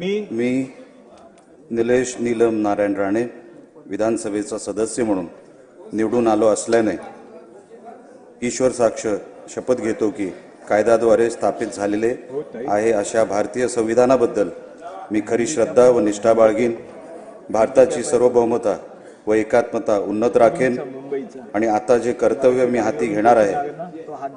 मी मी निलेश नीलम नारायण राणे विधानसभेचा सदस्य म्हणून निवडून आलो असल्याने ईश्वर साक्ष शपथ घेतो की कायद्याद्वारे स्थापित झालेले आहे अशा भारतीय संविधानाबद्दल मी खरी श्रद्धा व निष्ठा बाळगीन. भारताची सार्वभौमता व एकात्मता उन्नत राखेन आणि आता जे कर्तव्य मी हाती घेणार आहे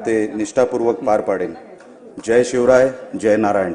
तो निष्ठापूर्वक पार पाडेन. जय शिवराय जय नारायण.